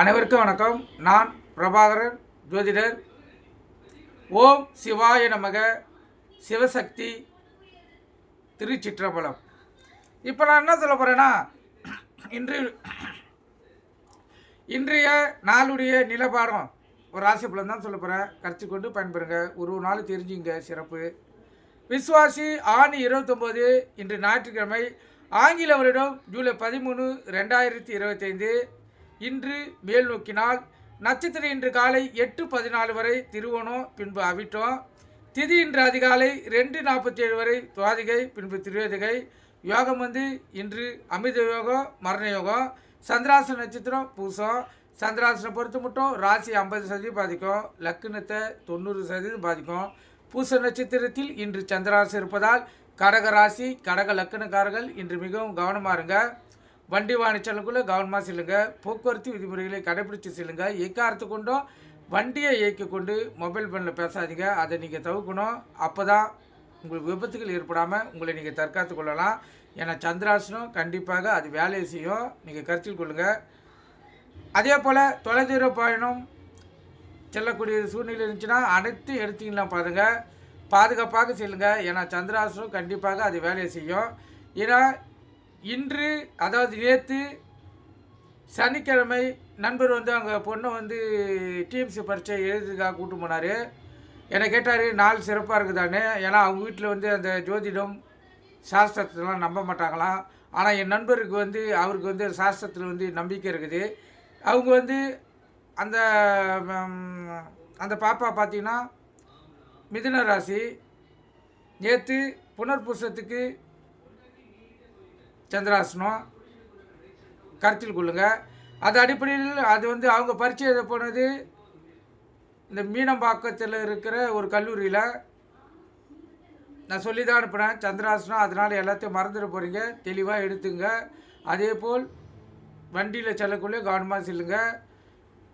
அனைவருக்கும் வணக்கம். நான் பிரபாகரன் ஜோதிடர். ஓம் சிவாய நமக. சிவசக்தி திருச்சிற்றம்பலம். இப்போ நான் என்ன சொல்ல போகிறேன்னா இன்று இன்றைய நாளுடைய நிலப்பாடம். ஒரு ராசி பலன் தான் சொல்ல போகிறேன் கருத்து கொண்டு பயன்பெறுங்க. ஒரு ஒரு நாள் தெரிஞ்சுங்க. சிறப்பு. விஸ்வாசி ஆணி இருபத்தொம்போது இன்று ஞாயிற்றுக்கிழமை ஆங்கில வருடம் ஜூலை பதிமூணு ரெண்டாயிரத்தி இருபத்தைந்து. இன்று மேல் நோக்கினால் நட்சத்திரம் இன்று காலை எட்டு பதினாலு வரை திருவோணம் பின்பு அவிட்டம் திதி இன்று அதிகாலை ரெண்டு நாற்பத்தி ஏழு வரை துவாதிகை பின்பு திருவேதிகை யோகம் வந்து இன்று அமிர்த யோகம் மரண யோகம் சந்திராசன நட்சத்திரம் பூசம் சந்திராசனை பொறுத்து மட்டும் ராசி ஐம்பது சதவீதம் பாதிக்கும் லக்னத்தை தொண்ணூறு சதவீதம் பாதிக்கும். பூச நட்சத்திரத்தில் இன்று சந்திராசு இருப்பதால் கடக ராசி கடக லக்கணக்காரர்கள் இன்று மிகவும் கவனமாக இருங்க. வண்டி வாகன கவனமாக செல்லுங்க. போக்குவரத்து விதிமுறைகளை கடைபிடித்து செல்லுங்க. எக்காரத்து கொண்டும் வண்டியை இயக்கி கொண்டு மொபைல் ஃபோனில் பேசாதீங்க. அதை நீங்கள் தவிர்க்கணும். அப்போ தான் உங்களுக்கு விபத்துகள் ஏற்படாமல் உங்களை நீங்கள் தற்காத்து கொள்ளலாம். ஏன்னா சந்திராசனம் கண்டிப்பாக அது வேலையை செய்யும். நீங்கள் கருத்தில் கொள்ளுங்கள் அதே போல் தொலைதூர பயணம் செல்லக்கூடிய சூழ்நிலை இருந்துச்சுன்னா அனைத்தும் எடுத்தீங்களா பாருங்கள் பாதுகாப்பாக செல்லுங்கள் ஏன்னா சந்திராசனம் கண்டிப்பாக அது வேலையை செய்யும். ஏன்னா இன்று அதாவது நேற்று சனிக்கிழமை நண்பர் வந்து அவங்க பொண்ணை வந்து டிஎம்சி பரீட்சை எழுதுக்காக கூட்டு போனார். என்னை கேட்டார் நாள் சிறப்பாக இருக்குதானே ஏன்னா அவங்க வீட்டில் வந்து அந்த ஜோதிடம் சாஸ்திரத்தெல்லாம் நம்ப மாட்டாங்களாம் ஆனால் என் நண்பருக்கு வந்து அவருக்கு வந்து சாஸ்திரத்தில் வந்து நம்பிக்கை இருக்குது. அவங்க வந்து அந்த அந்த பாப்பா பார்த்தீங்கன்னா மிதுன ராசி. நேற்று புனர்பூசத்துக்கு சந்திராசனம் கருத்தில் கொள்ளுங்கள் அது அடிப்படையில் அது வந்து அவங்க பரீட்சை எழுத போனது இந்த மீனம்பாக்கத்தில் இருக்கிற ஒரு கல்லூரியில். நான் சொல்லி தான் அனுப்புனேன் சந்திராசனம் அதனால் எல்லாத்தையும் மறந்துட போகிறீங்க தெளிவாக எடுத்துங்க. அதே போல் வண்டியில் செல்லக்குள்ளே கவனமாக செல்லுங்க.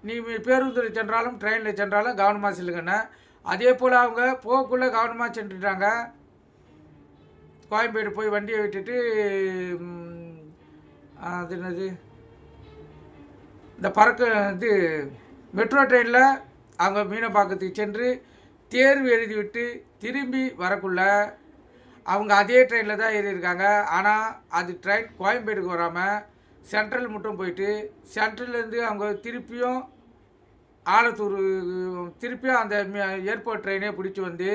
நீ பேருந்தில் சென்றாலும் ட்ரெயினில் சென்றாலும் கவனமாக செல்லுங்கண்ணே. அதே போல் அவங்க போகக்குள்ளே கவனமாக சென்றுட்டாங்க. கோயம்பேடு போய் வண்டியை விட்டுட்டு அது என்னது? இந்த பறக்க இது மெட்ரோ ட்ரெயினில் அவங்க மீனம்பாக்கத்துக்கு சென்று தேர்வு எழுதிவிட்டு திரும்பி வரக்குள்ள அவங்க அதே ட்ரெயினில் தான் ஏறியிருக்காங்க. ஆனால் அது ட்ரெயின் கோயம்பேடுக்கு வராமல் சென்ட்ரல் மட்டும் போயிட்டு சென்ட்ரல்லேருந்து அவங்க திருப்பியும் ஆலத்தூர் திருப்பியும் அந்த ஏர்போர்ட் ட்ரெயினே பிடிச்சி வந்து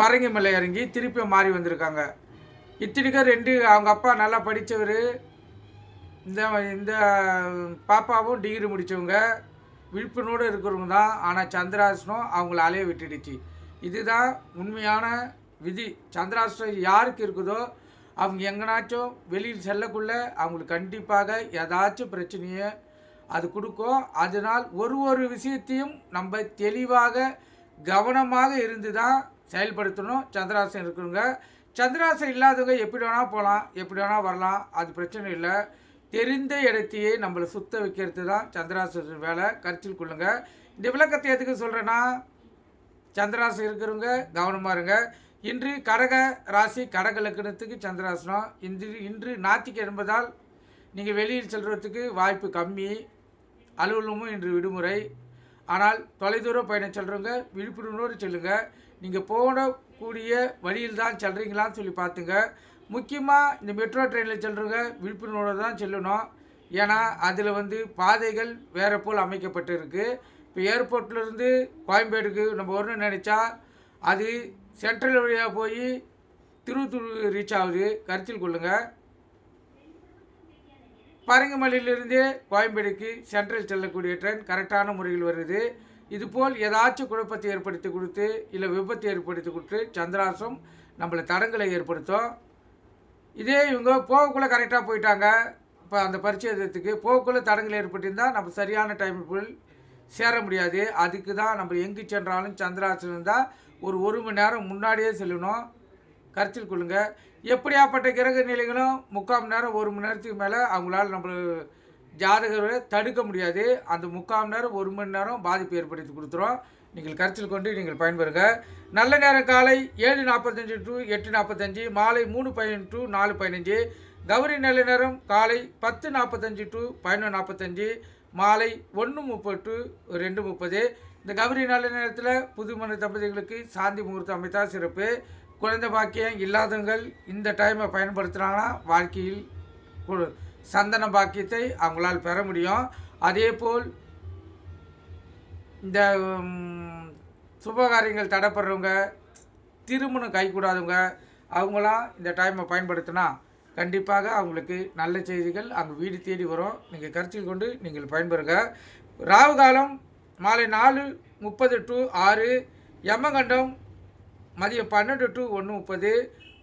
பரங்கிமலை இறங்கி திருப்பியும் மாறி வந்திருக்காங்க. இத்தனைக்கும் ரெண்டு அவங்க அப்பா நல்லா படித்தவர் இந்த இந்த பாப்பாவும் டிகிரி முடித்தவங்க விழிப்புணோடு இருக்கிறவங்க தான். ஆனால் சந்திராசனம் அவங்கள அலைய விட்டுடுச்சு. இதுதான் உண்மையான விதி. சந்திராசனம் யாருக்கு இருக்குதோ அவங்க எங்கனாச்சும் வெளியில் செல்லக்குள்ள அவங்களுக்கு கண்டிப்பாக ஏதாச்சும் பிரச்சனையை அது கொடுக்கும். அதனால் ஒரு ஒரு விஷயத்தையும் நம்ம தெளிவாக கவனமாக இருந்து தான் செயல்படுத்தணும் சந்திராசன் இருக்குங்க சந்திராசன் இல்லாதவங்க எப்படி வேணால் போகலாம் எப்படி வேணால் வரலாம் அது பிரச்சனை இல்லை. தெரிந்த இடத்தையே நம்மளை சுத்த வைக்கிறது தான் சந்திராசன வேலை. கருத்தில் கொள்ளுங்க. இந்த விளக்கத்தை எதுக்கு சொல்கிறேன்னா சந்திராசன் இருக்கிறவங்க கவனமாக இருங்க. இன்று கடக ராசி கடக லக்கணத்துக்கு சந்திராசனம். இன்று இன்று நாத்திக்கு நீங்கள் வெளியில் செல்கிறதுக்கு வாய்ப்பு கம்மி. அலுவலகமும் இன்று விடுமுறை. ஆனால் தொலைதூர பயணம் செல்கிறவங்க விழிப்புணர்வோடு செல்லுங்கள் நீங்கள் போகக்கூடிய வழியில் தான் செல்றீங்களான்னு சொல்லி பார்த்துங்க. முக்கியமாக இந்த மெட்ரோ ட்ரெயினில் செல்றவங்க விழிப்புணர்வோடு தான் செல்லணும். ஏன்னா அதில் வந்து பாதைகள் வேறு போல் அமைக்கப்பட்டிருக்கு. இப்போ ஏர்போர்ட்லேருந்து கோயம்பேடுக்கு நம்ம வரணும்னு நினச்சா அது சென்ட்ரல் வழியாக போய் திருத்தூர் ரீச் ஆகுது. கருத்தில் கொள்ளுங்கள் பரங்கிமலையிலிருந்தே கோயம்பேடுக்கு சென்ட்ரல் செல்லக்கூடிய ட்ரெயின் கரெக்டான முறையில் வருது. இதுபோல் ஏதாச்சும் குழப்பத்தை ஏற்படுத்தி கொடுத்து இல்லை விபத்தை ஏற்படுத்தி கொடுத்து சந்திராசம் நம்மளை தடங்களை ஏற்படுத்தும். இதே இவங்க போகக்குள்ளே கரெக்டாக போயிட்டாங்க. இப்போ அந்த பரீட்சை போகக்குள்ளே தடங்கள் ஏற்பட்டிருந்தால் நம்ம சரியான டைமுக்குள் சேர முடியாது. அதுக்கு தான் நம்ம எங்கு சென்றாலும் சந்திராசனம் இருந்தால் ஒரு ஒரு மணி நேரம் முன்னாடியே செல்லணும். கருத்தில் கொள்ளுங்கள் எப்படியாப்பட்ட கிரக நிலைகளும் முக்கால் மணி நேரம் ஒரு மணி நேரத்துக்கு மேலே அவங்களால நம்ம ஜாதகரை தடுக்க முடியாது. அந்த முக்கால் நேரம் ஒரு மணி நேரம் பாதிப்பு ஏற்படுத்தி கொடுத்துரும். நீங்கள் கருத்தில் கொண்டு நீங்கள் பயன்பெறுங்க. நல்ல நேரம் காலை ஏழு நாற்பத்தஞ்சு டு எட்டு நாற்பத்தஞ்சு மாலை மூணு பதினஞ்சு டு நாலு பதினஞ்சு கௌரி நல்ல நேரம் காலை பத்து நாற்பத்தஞ்சு டு பதினொன்று நாற்பத்தஞ்சு மாலை ஒன்று முப்பது டு ரெண்டு முப்பது. இந்த கௌரி நல்ல நேரத்தில் புதுமண தம்பதிகளுக்கு சாந்தி முகூர்த்தம் அமைத்தால் சிறப்பு. குழந்தை பாக்கியம் இல்லாதவங்கள் இந்த டைமை பயன்படுத்துகிறாங்கன்னா வாழ்க்கையில் கொடு சந்தன பாக்கியத்தை அவங்களால் பெற முடியும். அதே போல் இந்த சுபகாரியங்கள் தடைப்படுறவங்க திருமணம் கைக்கூடாதவங்க அவங்களாம் இந்த டைமை பயன்படுத்தினா கண்டிப்பாக அவங்களுக்கு நல்ல செய்திகள் அங்கே வீடு தேடி வரும். நீங்கள் கருத்தில் கொண்டு நீங்கள் பயன்பெறுங்க. ராகு காலம் மாலை நாலு முப்பது டு ஆறு யமகண்டம் மதியம் பன்னெண்டு டு ஒன்று முப்பது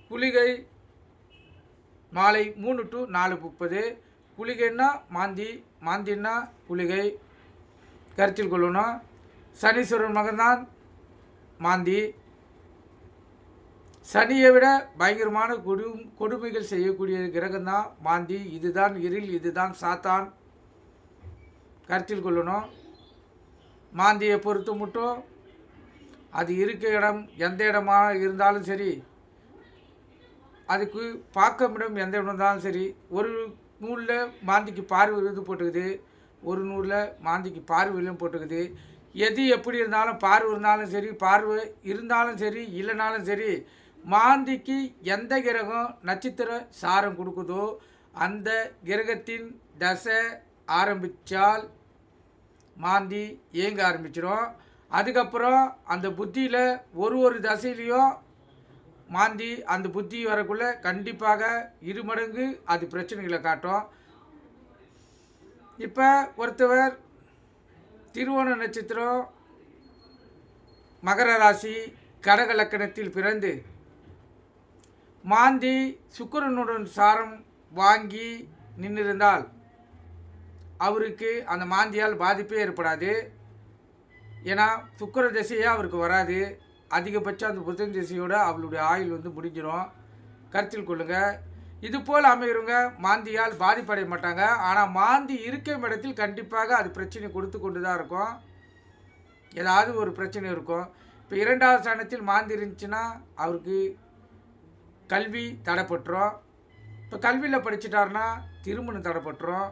குளிகை மாலை மூணு டு நாலு முப்பது. குளிகைன்னா மாந்தி மாந்தின்னா குளிகை. கருத்தில் கொள்ளணும் சனீஸ்வரன் மகன்தான் மாந்தி. சனியை விட பயங்கரமான கொடு கொடுமைகள் செய்யக்கூடிய கிரகம்தான் மாந்தி. இதுதான் இருள் இதுதான் சாத்தான். கருத்தில் கொள்ளணும் மாந்தியை பொறுத்து மட்டும் அது இருக்க இடம் எந்த இடமாக இருந்தாலும் சரி அதுக்கு பார்க்கும் இடம் எந்த இடம் இருந்தாலும் சரி ஒரு நூலில் மாந்திக்கு பார்வை இது போட்டுக்குது ஒரு நூலில் மாந்திக்கு பார்வையிலும் போட்டுக்குது. எது எப்படி இருந்தாலும் பார்வை இருந்தாலும் சரி பார்வை இருந்தாலும் சரி இல்லைனாலும் சரி மாந்திக்கு எந்த கிரகம் நட்சத்திர சாரம் கொடுக்குதோ அந்த கிரகத்தின் தசை ஆரம்பித்தால் மாந்தி இயங்க ஆரம்பிச்சிடும் அதுக்கப்புறம் அந்த புத்தியில் ஒரு ஒரு தசையிலையும் மாந்தி அந்த புத்தி வரக்குள்ளே கண்டிப்பாக இரு மடங்கு அது பிரச்சனைகளை காட்டும். இப்போ ஒருத்தவர் திருவோண நட்சத்திரம் மகர ராசி கடக லக்கணத்தில் பிறந்து மாந்தி சுக்கரனுடன் சாரம் வாங்கி நின்றிருந்தால் அவருக்கு அந்த மாந்தியால் பாதிப்பே ஏற்படாது. ஏன்னா சுக்கர திசையே அவருக்கு வராது. அதிகபட்சம் அந்த புதன் திசையோட அவளுடைய ஆயுள் வந்து முடிஞ்சிடும் கருத்தில் கொள்ளுங்கள் இது போல் அமைகிறவங்க மாந்தியால் பாதிப்படைய மாட்டாங்க. ஆனால் மாந்தி இருக்கும் இடத்தில் கண்டிப்பாக அது பிரச்சனை கொடுத்து கொண்டு தான் இருக்கும். ஏதாவது ஒரு பிரச்சனை இருக்கும். இப்போ இரண்டாவது ஸ்தானத்தில் மாந்தி இருந்துச்சுன்னா அவருக்கு கல்வி தடைப்பட்டுரும். இப்போ கல்வியில் படிச்சிட்டாருன்னா திருமணம் தடைப்பட்டுரும்.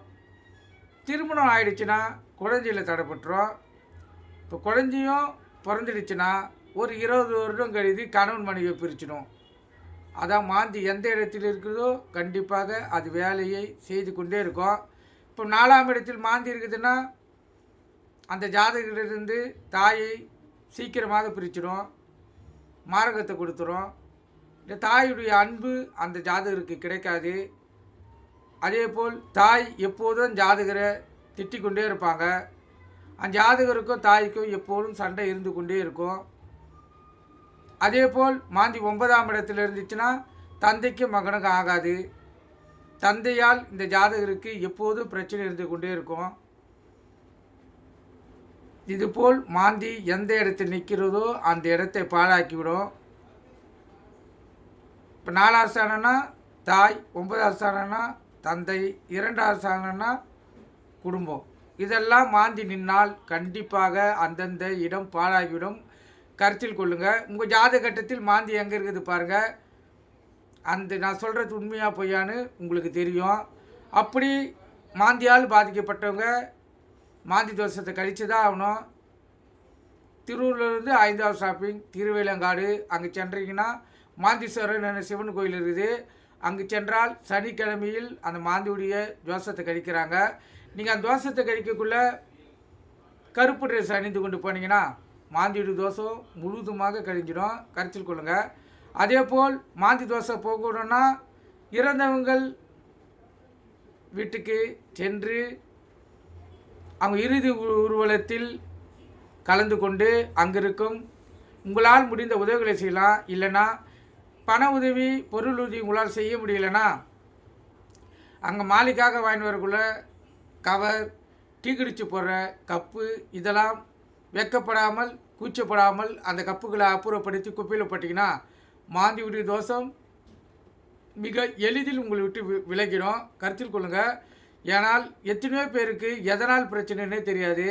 திருமணம் ஆயிடுச்சுன்னா குழந்தையில் தடைப்பட்டுரும். இப்போ குழந்தையும் பிறந்துடுச்சுன்னா ஒரு இருபது வருடம் கழித்து கணவன் மனைவியை பிரிச்சிடும் அதான் மாந்தி எந்த இடத்தில் இருக்குதோ கண்டிப்பாக அது வேலையை செய்து கொண்டே இருக்கும். இப்போ நாலாம் இடத்தில் மாந்தி இருக்குதுன்னா அந்த ஜாதகத்திலிருந்து தாயை சீக்கிரமாக பிரிச்சிடும். மாரகத்தை கொடுத்துரும். இந்த தாயுடைய அன்பு அந்த ஜாதகருக்கு கிடைக்காது. அதேபோல் தாய் எப்போதும் ஜாதகரை திட்டிக் கொண்டே இருப்பாங்க. அந்த ஜாதகருக்கும் தாய்க்கும் எப்போதும் சண்டை இருந்து கொண்டே இருக்கும். அதேபோல் மாந்தி ஒன்பதாம் இடத்துல இருந்துச்சுன்னா தந்தைக்கு மகனுக்கு ஆகாது. தந்தையால் இந்த ஜாதகருக்கு எப்போதும் பிரச்சனை இருந்து கொண்டே இருக்கும். இதுபோல் மாந்தி எந்த இடத்தில் நிற்கிறதோ அந்த இடத்தை பாழாக்கிவிடும். இப்போ நாலாவது ஸ்தானம்னா தாய் ஒன்பதாவது ஸ்தானம்னா தந்தை இரண்டாவது ஸ்தானம்னா குடும்பம். இதெல்லாம் மாந்தி நின்னால் கண்டிப்பாக அந்தந்த இடம் பாழாகிவிடும். கருத்தில் கொள்ளுங்கள் உங்கள் ஜாத கட்டத்தில் மாந்தி எங்கே இருக்குது பாருங்கள் அந்த நான் சொல்கிறது உண்மையாக பொய்யான்னு உங்களுக்கு தெரியும். அப்படி மாந்தியால் பாதிக்கப்பட்டவங்க மாந்தி தோஷத்தை கழித்து தான் ஆகணும் திருவள்ளூர்லேருந்து ஐந்தாவது ஷாப்பிங் திருவேலங்காடு அங்கே சென்றீங்கன்னா மாந்தீஸ்வரன் சிவன் கோயில் இருக்குது. அங்கு சென்றால் சனிக்கிழமையில் அந்த மாந்தியுடைய தோஷத்தை கழிக்கிறாங்க. நீங்கள் அந்த தோஷத்தை கழிக்கக்குள்ளே கருப்பு ட்ரெஸ் அணிந்து கொண்டு போனீங்கன்னா மாந்தியுடைய தோஷம் முழுதுமாக கழிஞ்சிடும். கரைச்சல் கொள்ளுங்கள் அதேபோல் மாந்தி தோசை போகணும்னா இறந்தவங்கள் வீட்டுக்கு சென்று அவங்க இறுதி ஊர்வலத்தில் கலந்து கொண்டு அங்கிருக்கும். உங்களால் முடிந்த உதவிகளை செய்யலாம். இல்லைன்னா பண உதவி பொருள் உதவி உங்களால் செய்ய முடியலன்னா அங்கே மாலிக்காக வாங்கினவருக்குள்ள கவர் டீ குடிச்சு போடுற கப்பு இதெல்லாம் வெக்கப்படாமல் கூச்சப்படாமல் அந்த கப்புகளை அப்புறப்படுத்தி குப்பையில் போட்டிங்கன்னா மாந்தி விடு தோஷம் மிக எளிதில் உங்களை விட்டு வி- விலகிடும். கருத்தில் கொள்ளுங்கள் ஏனால் எத்தனையோ பேருக்கு எதனால் பிரச்சனைன்னே தெரியாது.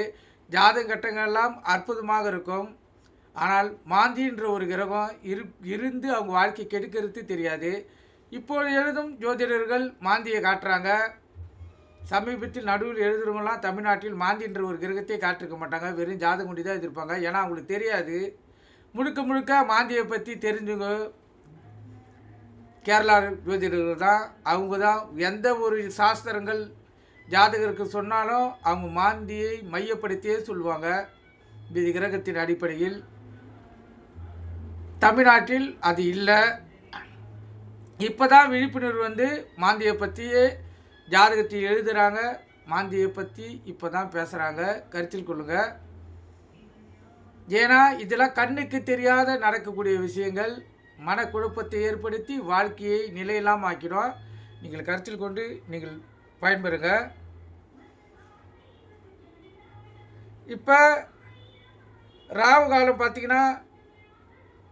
ஜாதக கட்டங்கள்லாம் அற்புதமாக இருக்கும். ஆனால் மாந்தின்ற ஒரு கிரகம் இரு இருந்து அவங்க வாழ்க்கை கெடுக்கிறது தெரியாது. இப்போது எழுதும் ஜோதிடர்கள் மாந்தியை காட்டுறாங்க. சமீபத்தில் நடுவில் எழுதுறவங்களாம் தமிழ்நாட்டில் மாந்தின்ற ஒரு கிரகத்தை காட்டிருக்க மாட்டாங்க. வெறும் ஜாதகம் கொண்டு தான் எதிர்ப்பாங்க. ஏன்னா அவங்களுக்கு தெரியாது. முழுக்க முழுக்க மாந்தியை பற்றி தெரிஞ்சுங்க கேரளா ஜோதிடர்கள் தான். அவங்க தான் எந்த ஒரு சாஸ்திரங்கள் ஜாதகருக்கு சொன்னாலும் அவங்க மாந்தியை மையப்படுத்தியே சொல்லுவாங்க. இந்த கிரகத்தின் அடிப்படையில். தமிழ்நாட்டில் அது இல்லை. இப்போ தான் விழிப்புணர்வு வந்து மாந்தியை பற்றியே ஜாதகத்தில் எழுதுகிறாங்க மாந்தியை பற்றி இப்போ தான் பேசுகிறாங்க கருத்தில் கொள்ளுங்கள் ஏன்னா இதெல்லாம் கண்ணுக்கு தெரியாத நடக்கக்கூடிய விஷயங்கள். மனக்குழப்பத்தை ஏற்படுத்தி வாழ்க்கையை நிலையில்லாமல் ஆக்கிடும். நீங்கள் கருத்தில் கொண்டு நீங்கள் பயன்பெறுங்க. இப்போ ராவு காலம் பார்த்தீங்கன்னா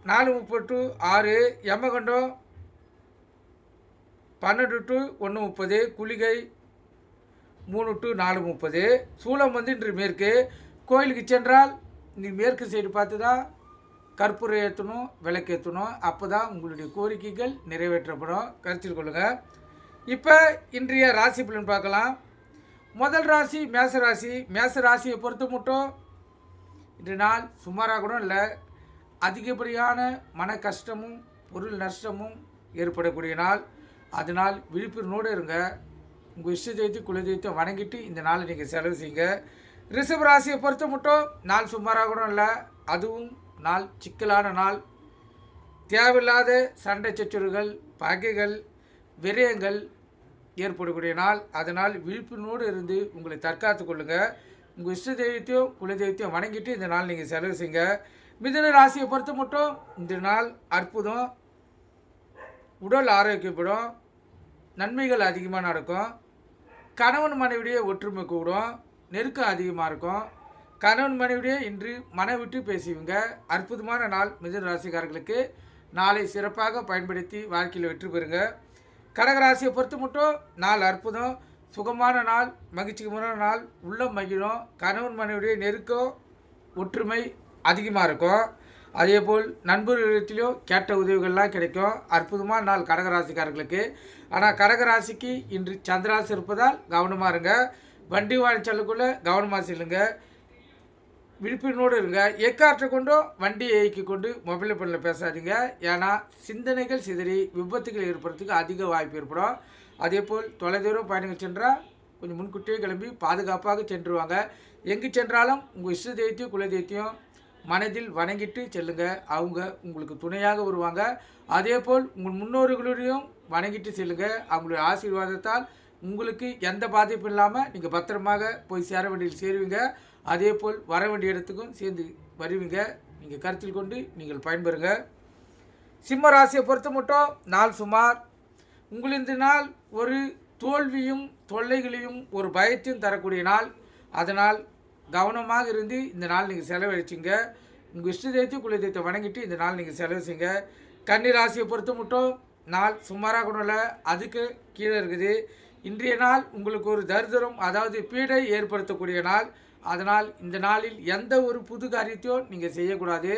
நாலு முப்பது டு ஆறு யமகண்டம் பன்னெண்டு டு ஒன்று முப்பது குளிகை மூணு டு நாலு முப்பது. சூளம் வந்து இன்று மேற்கு. கோயிலுக்கு சென்றால் நீ மேற்கு சைடு பார்த்து தான் கற்பூரம் ஏற்றணும் விளக்கு ஏற்றணும் அப்போ தான் உங்களுடைய கோரிக்கைகள் நிறைவேற்றப்படும். கருத்தில் கொள்ளுங்கள் இப்போ இன்றைய ராசி பலன் பார்க்கலாம். முதல் ராசி மேச ராசி. மேச ராசியை பொறுத்த மட்டும் இன்று நாள் சுமாராக கூட இல்லை. அதிகப்படியான மன கஷ்டமும் பொருள் நஷ்டமும் ஏற்படக்கூடிய நாள். அதனால் விழிப்புணர்வோடு இருங்க. உங்கள் இஷ்ட தெய்வத்தை குல தெய்வத்தை வணங்கிட்டு இந்த நாளை நீங்கள் செலவு செய்யுங்க. ரிஷப ராசியை பொறுத்த மட்டும் நாள் சுமாராக கூட இல்லை அதுவும் நாள் சிக்கலான நாள். தேவையில்லாத சண்டை சச்சுறுகள் பகைகள் விரயங்கள் ஏற்படக்கூடிய நாள். அதனால் விழிப்புணர்வோடு இருந்து உங்களை தற்காத்து கொள்ளுங்கள் உங்கள் இஷ்ட தெய்வத்தையும் குல தெய்வத்தையும் வணங்கிட்டு இந்த நாள் நீங்கள் செலவு செய்யுங்க. மிதுன ராசியை பொறுத்த மட்டும் இந்த நாள் அற்புதம். உடல் ஆரோக்கியப்படும். நன்மைகள் அதிகமாக நடக்கும். கணவன் மனைவிடைய ஒற்றுமை கூடும். நெருக்கம் அதிகமாக இருக்கும். கணவன் மனைவிடைய இன்று மனை விட்டு பேசுவீங்க. அற்புதமான நாள் மிதுன ராசிக்காரர்களுக்கு. நாளை சிறப்பாக பயன்படுத்தி வாழ்க்கையில் வெற்றி பெறுங்க. கடகராசியை பொறுத்து மட்டும் நாள் அற்புதம். சுகமான நாள் மகிழ்ச்சிகரமான நாள் உள்ளம் மகிழும். கணவன் மனைவியுடைய நெருக்கம் ஒற்றுமை அதிகமாக இருக்கும். அதே போல் நண்பர்களிடத்திலும் கேட்ட உதவிகள்லாம் கிடைக்கும். அற்புதமான நாள் கடகராசிக்காரர்களுக்கு. ஆனால் கடகராசிக்கு இன்று சந்திராசி இருப்பதால் கவனமாக இருங்க. வண்டி வாங்கி கவனமாக செல்லுங்க. விழிப்புணர்வோடு இருங்க. எக்காற்றை கொண்டோ வண்டியை இயக்கி கொண்டு மொபைல் ஃபோனில் பேசாதீங்க. ஏன்னா சிந்தனைகள் சிதறி விபத்துகள் ஏற்படுறதுக்கு அதிக வாய்ப்பு ஏற்படும். அதே போல் தொலைதூரம் பயணங்கள் சென்றால் கொஞ்சம் முன்கூட்டியே கிளம்பி பாதுகாப்பாக சென்றுவாங்க எங்கு சென்றாலும் உங்கள் இஷ்ட தெய்வத்தையும் குல தெய்வத்தையும் மனதில் வணங்கிட்டு செல்லுங்க. அவங்க உங்களுக்கு துணையாக வருவாங்க. அதே போல் உங்கள் முன்னோர்களுடையும் வணங்கிட்டு செல்லுங்க. அவங்களுடைய ஆசீர்வாதத்தால் உங்களுக்கு எந்த பாதிப்பும் இல்லாமல் நீங்கள் பத்திரமாக போய் சேர வேண்டியில் சேருவீங்க. அதே போல் வர வேண்டிய இடத்துக்கும் சேர்ந்து வருவீங்க. நீங்கள் கருத்தில் கொண்டு நீங்கள் பயன்பெறுங்க. சிம்ம ராசியை பொறுத்த மட்டும் நாள் சுமார். உங்களிந்த நாள் ஒரு தோல்வியும் தொல்லைகளையும் ஒரு பயத்தையும் தரக்கூடிய நாள். அதனால் கவனமாக இருந்து இந்த நாள் நீங்கள் செலவழிச்சிங்க. உங்கள் இஷ்ட தெய்வத்தை குல தெய்வத்தை வணங்கிட்டு இந்த நாள் நீங்கள் செலவு செய்யுங்க. கன்னி ராசியை பொறுத்த மட்டும் நாள் சுமாராக கூட இல்லை அதுக்கு கீழே இருக்குது. இன்றைய நாள் உங்களுக்கு ஒரு தரித்திரம் அதாவது பீடை ஏற்படுத்தக்கூடிய நாள். அதனால் இந்த நாளில் எந்த ஒரு புது காரியத்தையும் நீங்கள் செய்யக்கூடாது.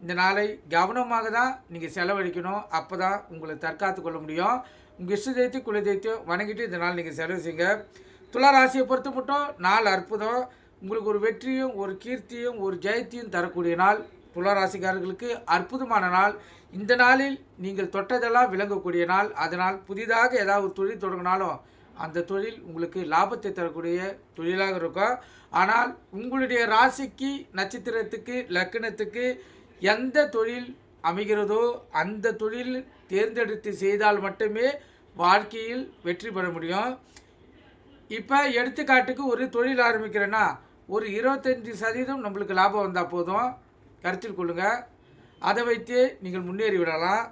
இந்த நாளை கவனமாக தான் நீங்கள் செலவழிக்கணும். அப்போ தான் உங்களை தற்காத்து கொள்ள முடியும். உங்கள் இஷ்ட தெய்வத்தை குல தெய்வத்தையும் வணங்கிட்டு இந்த நாள் நீங்கள் செலவு செய்யுங்க. துளா ராசியை பொறுத்து மட்டும் நாள் அற்புதம். உங்களுக்கு ஒரு வெற்றியும் ஒரு கீர்த்தியும் ஒரு ஜெயத்தையும் தரக்கூடிய நாள். துளராசிக்காரர்களுக்கு அற்புதமான நாள். இந்த நாளில் நீங்கள் தொட்டதெல்லாம் விளங்கக்கூடிய நாள். அதனால் புதிதாக ஏதாவது ஒரு தொழில் தொடங்கினாலும் அந்த தொழில் உங்களுக்கு லாபத்தை தரக்கூடிய தொழிலாக இருக்கும். ஆனால் உங்களுடைய ராசிக்கு நட்சத்திரத்துக்கு லக்கணத்துக்கு எந்த தொழில் அமைகிறதோ அந்த தொழில் தேர்ந்தெடுத்து செய்தால் மட்டுமே வாழ்க்கையில் வெற்றி பெற முடியும். இப்போ எடுத்துக்காட்டுக்கு ஒரு தொழில் ஆரம்பிக்கிறேன்னா ஒரு இருபத்தஞ்சி சதவீதம் நம்மளுக்கு லாபம் வந்தால் போதும். கருத்தில் கொள்ளுங்கள் அதை வைத்து நீங்கள் முன்னேறி விடலாம்.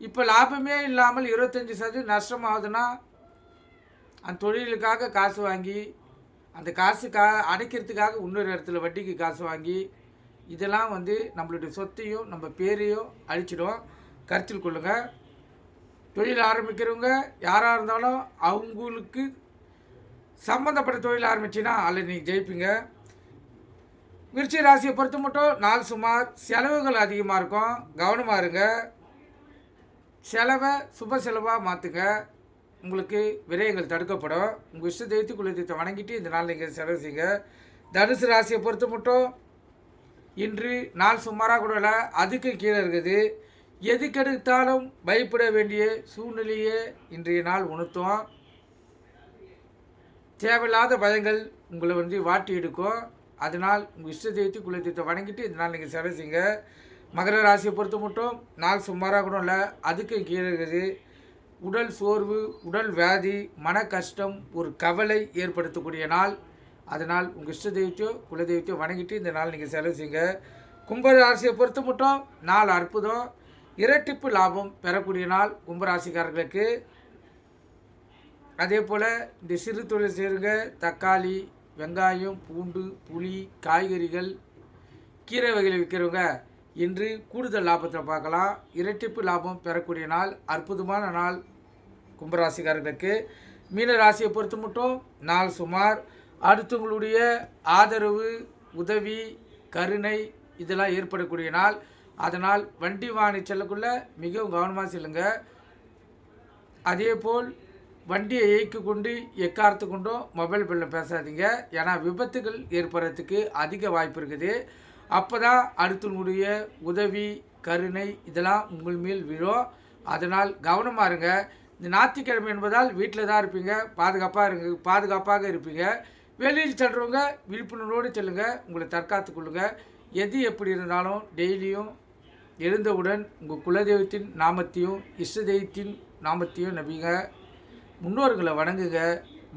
இப்போ லாபமே இல்லாமல் இருபத்தஞ்சி சதவீதம் நஷ்டமாகுதுன்னா அந்த தொழிலுக்காக காசு வாங்கி அந்த காசு கா அடைக்கிறதுக்காக இன்னொரு இடத்துல வட்டிக்கு காசு வாங்கி இதெல்லாம் வந்து நம்மளுடைய சொத்தையும் நம்ம பேரையும் அழிச்சிடும். கருத்தில் கொள்ளுங்கள் தொழில் ஆரம்பிக்கிறவங்க யாராக இருந்தாலும் அவங்களுக்கு சம்மந்தப்பட்ட தொழில் ஆரம்பிச்சின்னா அதில் நீங்கள் ஜெயிப்பீங்க. விருச்சி ராசியை பொறுத்த மட்டும் நாள் சுமார் செலவுகள் அதிகமாக இருக்கும். கவனமாக இருங்க. செலவை சுப செலவாக மாற்றுங்க உங்களுக்கு விரயங்கள் தடுக்கப்படும். உங்கள் இஷ்ட தெய்வத்து குலதெய்வத்தை வணங்கிட்டு இந்த நாள் நீங்கள் செலவு செய்யுங்க. தனுசு ராசியை பொறுத்த மட்டும் இன்று நாள் சுமாராக கூட இல்லை அதுக்கு கீழே இருக்குது. எதுக்கெடுத்தாலும் பயப்பட வேண்டிய சூழ்நிலையே இன்றைய நாள் உணர்த்தும். தேவையில்லாத பயங்கள் உங்களை வந்து வாட்டி எடுக்கும். அதனால் உங்கள் இஷ்ட தெய்வத்தை குலதெய்வத்தை வணங்கிட்டு இந்த நாள் நீங்கள் செலவு செய்யுங்க. மகர ராசியை பொறுத்த மட்டும் நாள் சுமாராக கூட இல்லை அதுக்கு கீழே இருக்குது. உடல் சோர்வு உடல் வியாதி மன கஷ்டம் ஒரு கவலை ஏற்படுத்தக்கூடிய நாள். அதனால் உங்கள் இஷ்ட தெய்வத்தையோ குலதெய்வத்தையோ வணங்கிட்டு இந்த நாள் நீங்கள் செலவு செய்யுங்க. கும்பராசியை பொறுத்த மட்டும் நாள் அற்புதம். இரட்டிப்பு லாபம் பெறக்கூடிய நாள் கும்பராசிக்காரர்களுக்கு. அதே போல் இந்த சிறு தொழில் செய்கிறவங்க தக்காளி வெங்காயம் பூண்டு புளி காய்கறிகள் கீரை வகைகளை விற்கிறவங்க இன்று கூடுதல் லாபத்தில் பார்க்கலாம். இரட்டிப்பு லாபம் பெறக்கூடிய நாள் அற்புதமான நாள் கும்பராசிக்காரர்களுக்கு. மீன ராசியை பொறுத்து மட்டும் நாள் சுமார் அடுத்தவங்களுடைய ஆதரவு உதவி கருணை இதெல்லாம் ஏற்படக்கூடிய நாள். அதனால் வண்டி வாங்கி செல்லக்குள்ள மிகவும் கவனமாக செல்லுங்க. அதேபோல் வண்டியை இயக்கி கொண்டு எக்காரத்து கொண்டும் மொபைல் பில்லில் பேசாதீங்க. ஏன்னா விபத்துகள் ஏற்படுறதுக்கு அதிக வாய்ப்பு இருக்குது. அப்போ தான் அடுத்தனுடைய உதவி கருணை இதெல்லாம் உங்கள் மேல் விழும். அதனால் கவனமாக இருங்க. இந்த ஞாயிற்றுக்கிழமை என்பதால் வீட்டில் தான் இருப்பீங்க. பாதுகாப்பாக இருங்க பாதுகாப்பாக இருப்பீங்க. வெளியில் செல்கிறவங்க விழிப்புணர்வோடு செல்லுங்கள் உங்களை தற்காத்து கொள்ளுங்கள் எது எப்படி இருந்தாலும் டெய்லியும் எழுந்தவுடன் உங்கள் குலதெய்வத்தின் நாமத்தையும் இஷ்ட தெய்வத்தின் நாமத்தையும் நம்பிங்க. முன்னோர்களை வணங்குங்க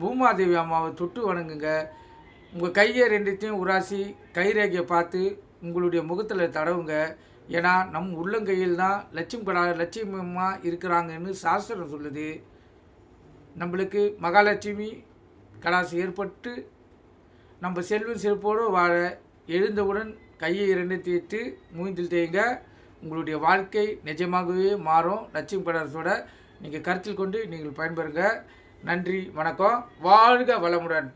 பூமாதேவி அம்மாவை தொட்டு வணங்குங்க உங்கள் கையை ரெண்டுத்தையும் உராசி கைரேகையை பார்த்து உங்களுடைய முகத்தில் தடவுங்க. ஏன்னா நம் உள்ளங்கையில் தான் லட்சுமி கடா லட்சுமியமாக இருக்கிறாங்கன்னு சாஸ்திரம் சொல்லுது. நம்மளுக்கு மகாலட்சுமி கடாசி ஏற்பட்டு நம்ம செல்வம் செழிப்போடு வாழ எழுந்தவுடன் கையை இரண்டு தேய்த்து மூய்ந்தில் தேய்ங்க. உங்களுடைய வாழ்க்கை நிஜமாகவே மாறும். லட்சுமி படத்தோட நீங்கள் கருத்தில் கொண்டு நீங்கள் பயன்பெறுங்க. நன்றி வணக்கம். வாழ்க வளமுடன்.